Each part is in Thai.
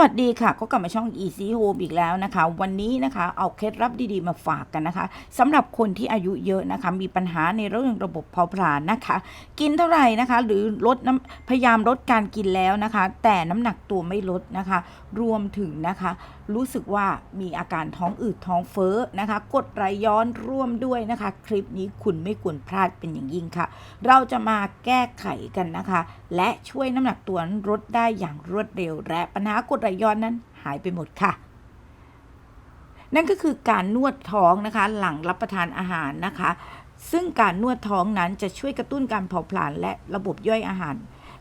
วัสดีค่ะก็กลับมาช่อง Easy Home อีกแล้วนะคะ วันนี้นะคะเอาเคล็ดลับดีๆมาฝากกันนะคะสำหรับคนที่อายุเยอะนะคะ มีปัญหาในเรื่องระบบเผาผลาญนะคะ กินเท่าไหร่นะคะ หรือลดน้ำพยายามลดการกินแล้วนะคะ แต่น้ำหนักตัวไม่ลดนะคะ รวมถึงนะคะ รู้สึกว่ามีอาการท้องอืดท้องเฟ้อนะคะ กดไหลย้อนร่วมด้วยนะคะ คลิปนี้คุณไม่ควรพลาดเป็นอย่างยิ่งค่ะ เราจะมาแก้ไขกันนะคะ และช่วยน้ำหนักตัวนั้นลดได้อย่างรวดเร็ว และปัญหากดไหลย้อนนั้นหายไปหมดค่ะนั่นก็คือการนวดท้องนะคะ หลังรับประทานอาหารนะคะ ซึ่งการนวดท้องนั้นจะช่วยกระตุ้นการเผาผลาญและระบบย่อยอาหาร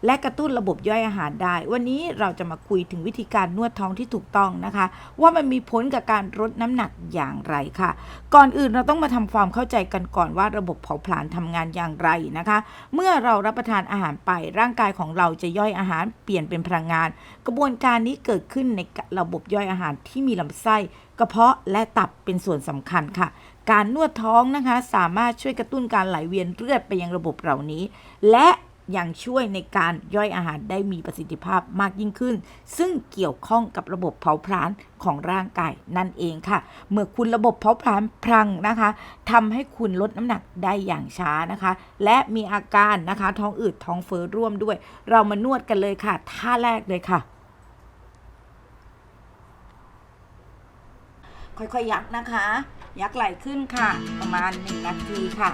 และกระตุ้นระบบย่อยอาหารได้ วันนี้เราจะมาคุยถึงวิธีการนวดท้องที่ถูกต้องนะคะ ว่ามันมีผลกับการลดน้ำหนักอย่างไรค่ะ ก่อนอื่นเราต้องมาทำความเข้าใจกันก่อนว่าระบบเผาผลาญทำงานอย่างไรนะคะ เมื่อเรารับประทานอาหารไปร่างกายของเราจะย่อยอาหารเปลี่ยนเป็นพลังงาน กระบวนการนี้เกิดขึ้นในระบบย่อยอาหารที่มีลำไส้กระเพาะและตับเป็นส่วนสำคัญค่ะการนวดท้องนะคะ สามารถช่วยกระตุ้นการไหลเวียนเลือดไปยังระบบเหล่านี้ และ ยังช่วยในการย่อยอาหารได้มีประสิทธิภาพมากยิ่งขึ้น ซึ่งเกี่ยวข้องกับระบบเผาผลาญของร่างกายนั่นเองค่ะ เมื่อคุณระบบเผาผลาญพลังนะคะทำให้คุณลดน้ำหนักได้อย่างช้านะคะ และมีอาการนะคะท้องอืดท้องเฟ้อร่วมด้วย เรามานวดกันเลยค่ะท่าแรกเลยค่ะค่อยๆยักนะคะ ยักไหล่ขึ้นค่ะ ประมาณ 1 นาทีค่ะ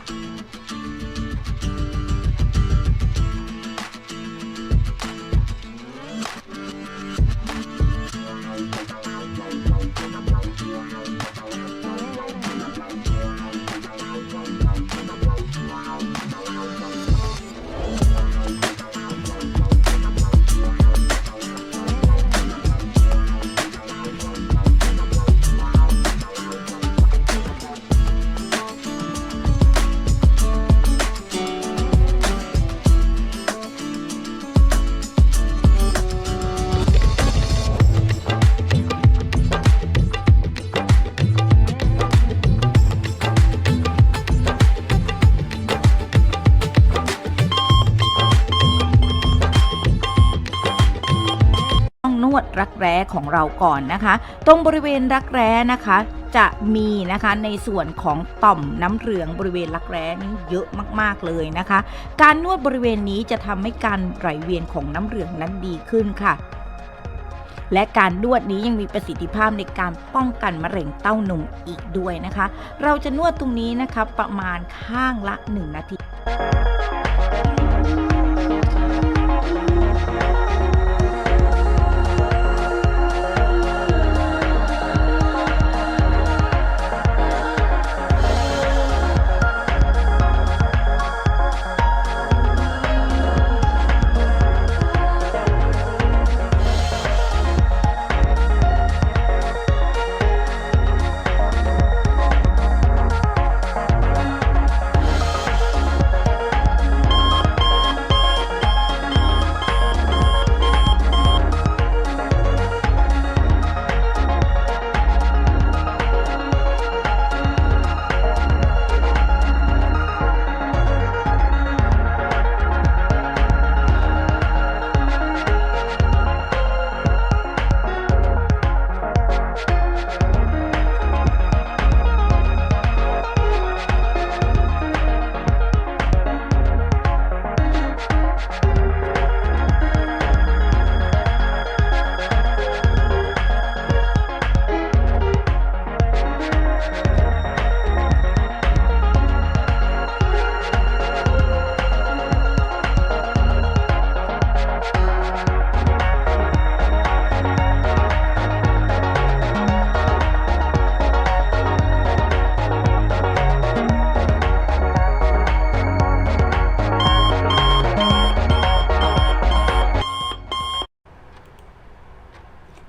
รักแร้ของเราก่อนนะคะ ตรงบริเวณรักแร้นะคะ จะมีนะคะในส่วนของต่อมน้ำเหลืองบริเวณรักแร้นี้เยอะมากๆเลยนะคะ การนวดบริเวณนี้จะทำให้การไหลเวียนของน้ำเหลืองนั้นดีขึ้นค่ะและการนวดนี้ยังมีประสิทธิภาพในการป้องกันมะเร็งเต้านมอีกด้วยนะคะ เราจะนวดตรงนี้นะคะประมาณข้างละ 1 นาที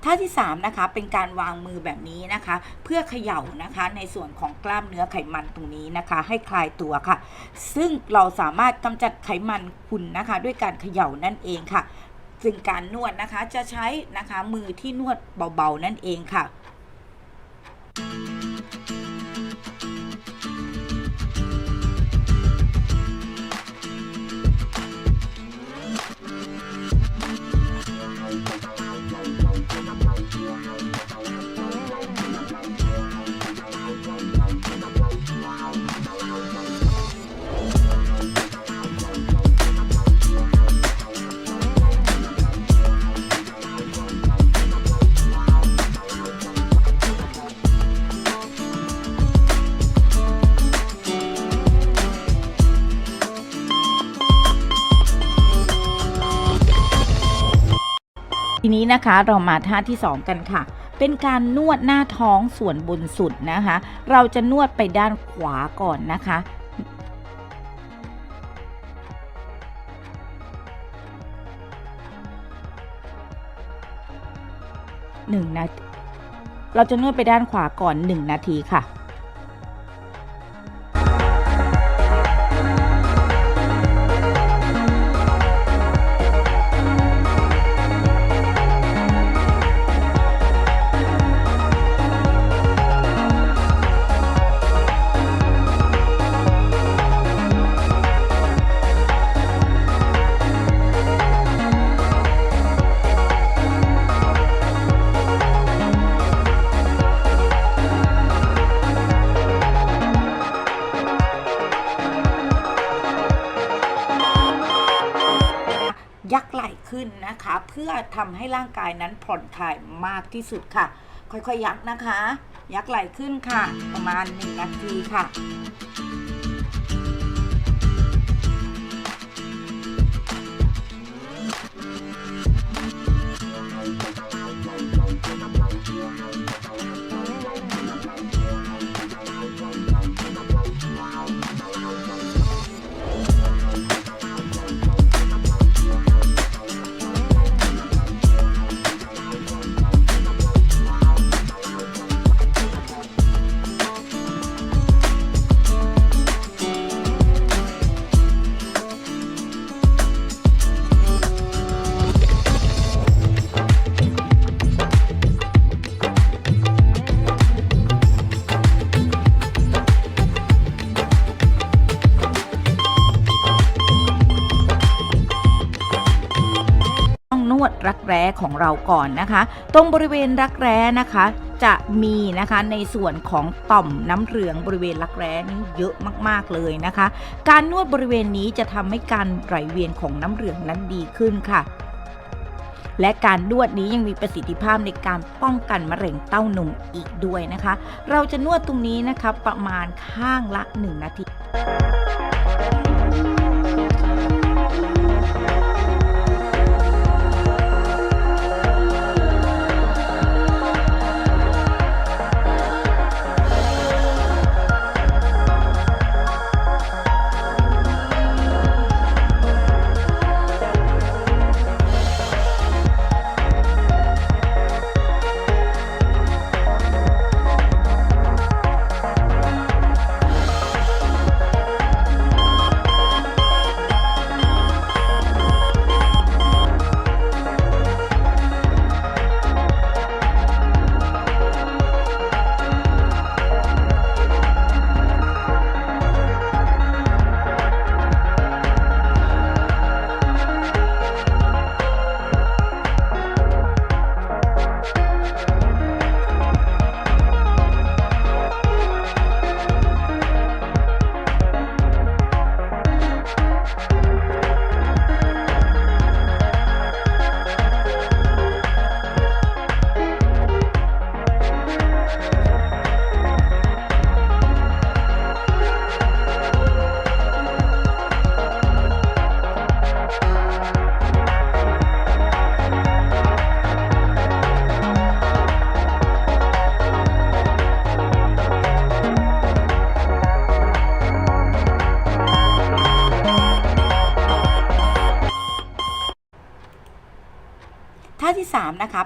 ท่าที่3นะคะเป็นการวางมือแบบนี้นะคะ เพื่อเขย่านะคะในส่วนของกล้ามเนื้อไขมันตรงนี้นะคะ ให้คลายตัวค่ะ ซึ่งเราสามารถกำจัดไขมันคุณนะคะ ด้วยการเขย่านั่นเองค่ะ ซึ่งการนวดนะคะจะใช้นะคะมือที่นวดเบาๆนั่นเองค่ะ นี้นะคะเรามาท่าที่ 2 กันค่ะ เป็นการนวดหน้าท้องส่วนบนสุดนะคะ เราจะนวดไปด้านขวาก่อนนะคะหนึ่งนาทีเราจะนวดไปด้านขวาก่อน 1 นาทีค่ะ ทำให้ร่างกายนั้นผ่อนคลายมากที่สุดค่ะ ค่อยๆยักนะคะ ยักไหลขึ้นค่ะ ประมาณ 1 นาทีค่ะ แร้ของเราก่อนนะคะ ตรงบริเวณรักแร้นะคะ จะมีนะคะในส่วนของต่อมน้ำเหลืองบริเวณรักแร้นี้เยอะมากๆเลยนะคะ การนวดบริเวณนี้จะทำให้การไหลเวียนของน้ำเหลืองนั้นดีขึ้นค่ะและการนวดนี้ยังมีประสิทธิภาพในการป้องกันมะเร็งเต้านมอีกด้วยนะคะ เราจะนวดตรงนี้นะคะประมาณข้างละ 1 นาที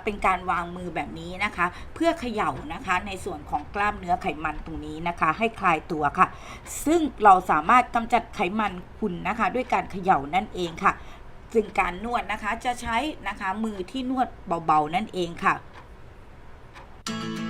เป็นการวางมือแบบนี้นะคะ เพื่อเขย่านะคะในส่วนของกล้ามเนื้อไขมันตรงนี้นะคะ ให้คลายตัวค่ะ ซึ่งเราสามารถกำจัดไขมันคุณนะคะ ด้วยการเขย่านั่นเองค่ะ ซึ่งการนวดนะคะจะใช้นะคะมือที่นวดเบาๆนั่นเองค่ะทีนี้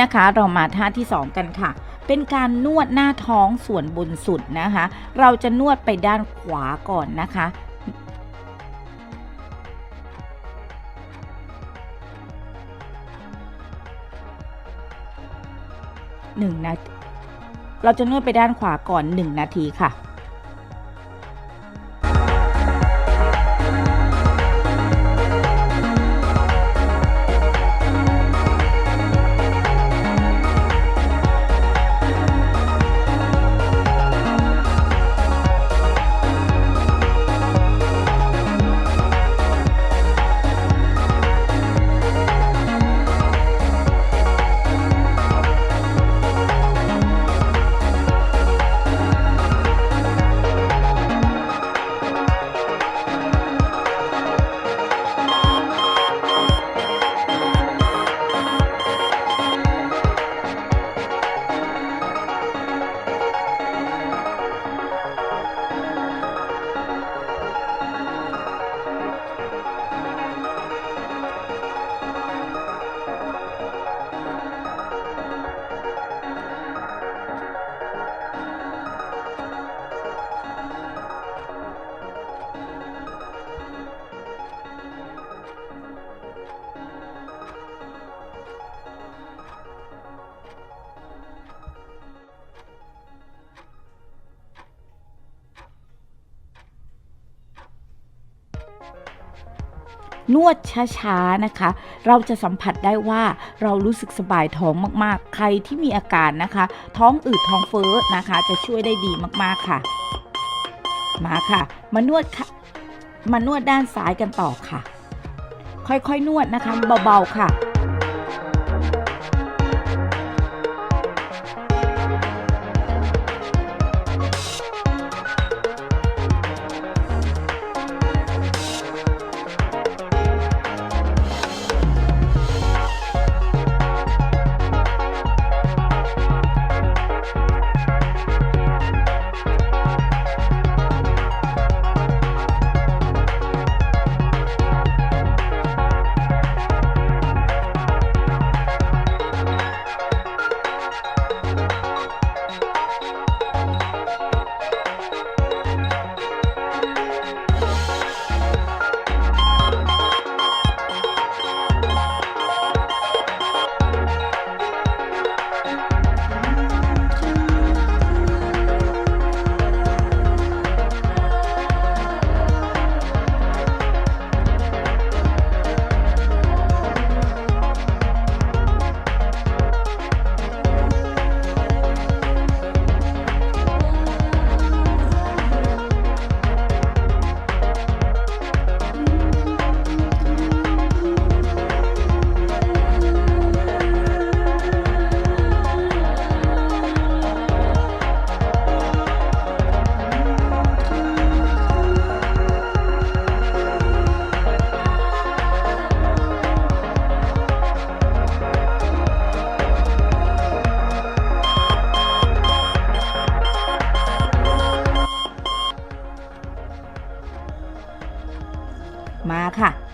นะคะเรามาท่าที่ 2 กันค่ะ เป็นการนวดหน้าท้องส่วนบนสุดนะคะ เราจะนวดไปด้านขวาก่อนนะคะหนึ่งนาทีเราจะนวดไปด้านขวาก่อน 1 นาทีค่ะ นวดช้าๆนะคะ เราจะสัมผัสได้ว่าเรารู้สึกสบายท้องมากๆ ใครที่มีอาการนะคะ ท้องอืดท้องเฟ้อนะคะ จะช่วยได้ดีมากๆค่ะ มาค่ะ มานวดค่ะมานวดด้านซ้ายกันต่อค่ะ ค่อยๆนวดนะคะ เบาๆค่ะ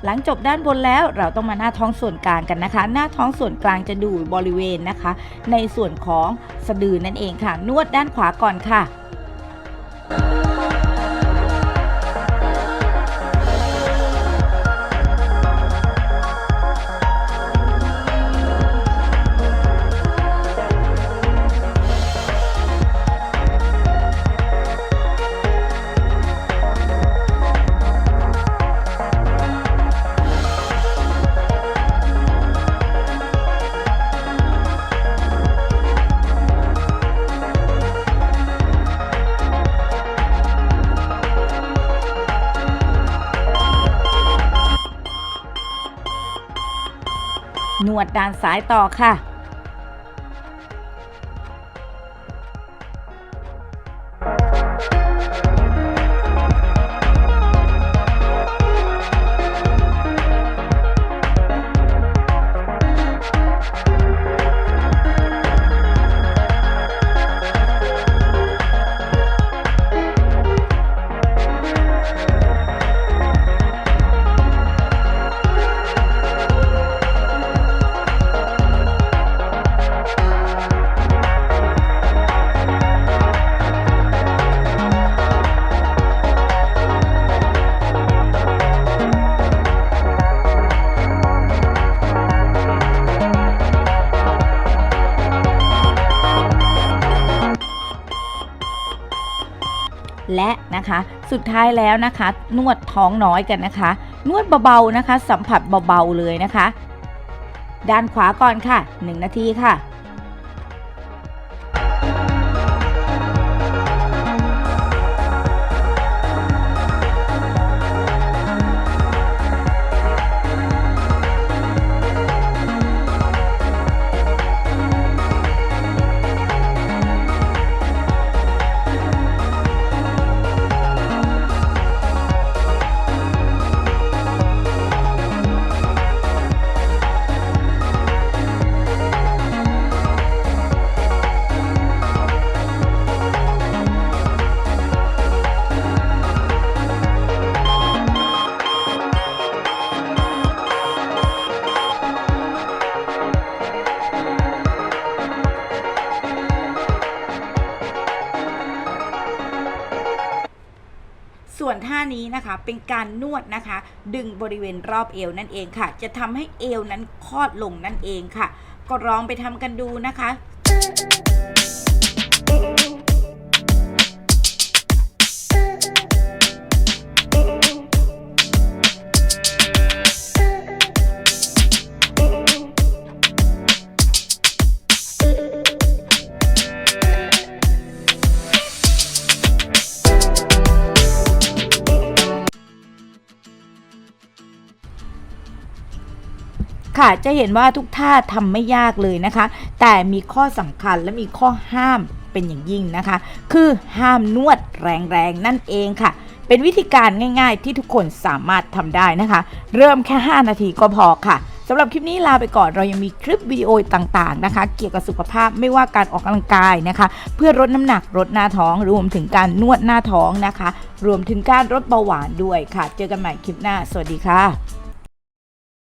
หลังจบด้านบนแล้วเราต้องมาหน้าท้องส่วนกลางกันนะคะ หน้าท้องส่วนกลางจะดูบริเวณนะคะ ในส่วนของสะดือนั่นเองค่ะ นวดด้านขวาก่อนค่ะ วดด่านสายต่อค่ะ และนะคะสุดท้ายแล้วนะคะ นวดท้องน้อยกันนะคะ นวดเบาๆนะคะ สัมผัสเบาๆเลยนะคะ ด้านขวาก่อนค่ะ 1 นาทีค่ะ ส่วนท่านี้นะคะเป็นการนวดนะคะ ดึงบริเวณรอบเอวนั่นเองค่ะ จะทำให้เอวนั้นคลอดลงนั่นเองค่ะ ก็ลองไปทำกันดูนะคะ ค่ะจะเห็นว่าทุกท่าทำไม่ยากเลยนะคะ แต่มีข้อสำคัญและมีข้อห้ามเป็นอย่างยิ่งนะคะ คือห้ามนวดแรงๆนั่นเองค่ะ เป็นวิธีการง่ายๆ ที่ทุกคนสามารถทำได้นะคะ เริ่มแค่ 5 นาทีก็พอค่ะสำหรับคลิปนี้ลาไปก่อนเรายังมีคลิปวิดีโอต่างๆนะคะ เกี่ยวกับสุขภาพไม่ว่าการออกกำลังกายนะคะ เพื่อลดน้ำหนักลดหน้าท้องรวมถึงการนวดหน้าท้องนะคะ รวมถึงการลดเบาหวานด้วยค่ะ เจอกันใหม่คลิปหน้า สวัสดีค่ะ